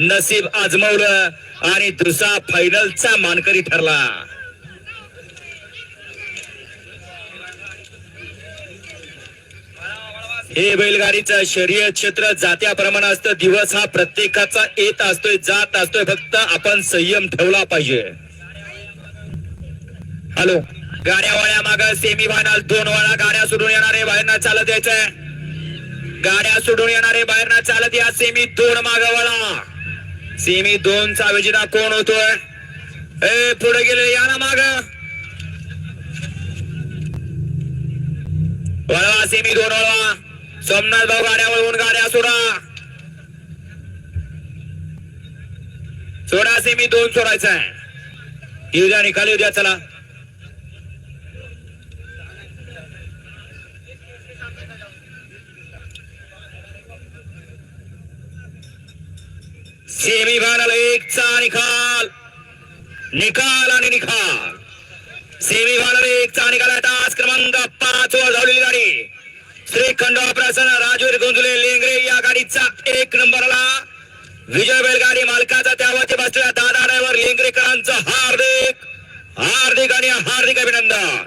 नसीब आजमावलं आणि दुसरा फायनलचा मानकरी ठरला. हे बैलगाडीचं शरीर क्षेत्र जात्याप्रमाणे असतं. दिवस हा प्रत्येकाचा येत असतोय जात असतोय. फक्त आपण संयम ठेवला पाहिजे. हॅलो. गाड्या वाड्या माग सेमी फायनल दोन वाळा गाड्या सोडून येणारे बाहेरना चालत यायचंय. गाड्या सोडून येणारे बाहेरना चालत या सेमी दोन माग वळा सेमी दोन चा विजेता कोण होतोय? ए पुढे गेले या ना माग. वळवा सेमी दोन वळवा. सोमनाथ भाऊ गाड्या वळवून गाड्या सोडा. सोडा सेमी दोन सोडायचा आहे येऊ द्या निकाल येऊ द्या चला. सेमीफायनल एकचा निकाल. निकाल आणि निकाल सेमीफायनल एकचा निकाल तास क्रमांक पाच वर धावलेली गाडी. श्रीखंड ऑपरेशन राजवीर गोंजुले लेंगरे या गाडीचा एक नंबरला. विजय बैलगाडी मालकाचा त्यावरती बसलेला दादा डायव्हर लेंगरेकरांचं हार्दिक हार्दिक आणि हार्दिक अभिनंदन.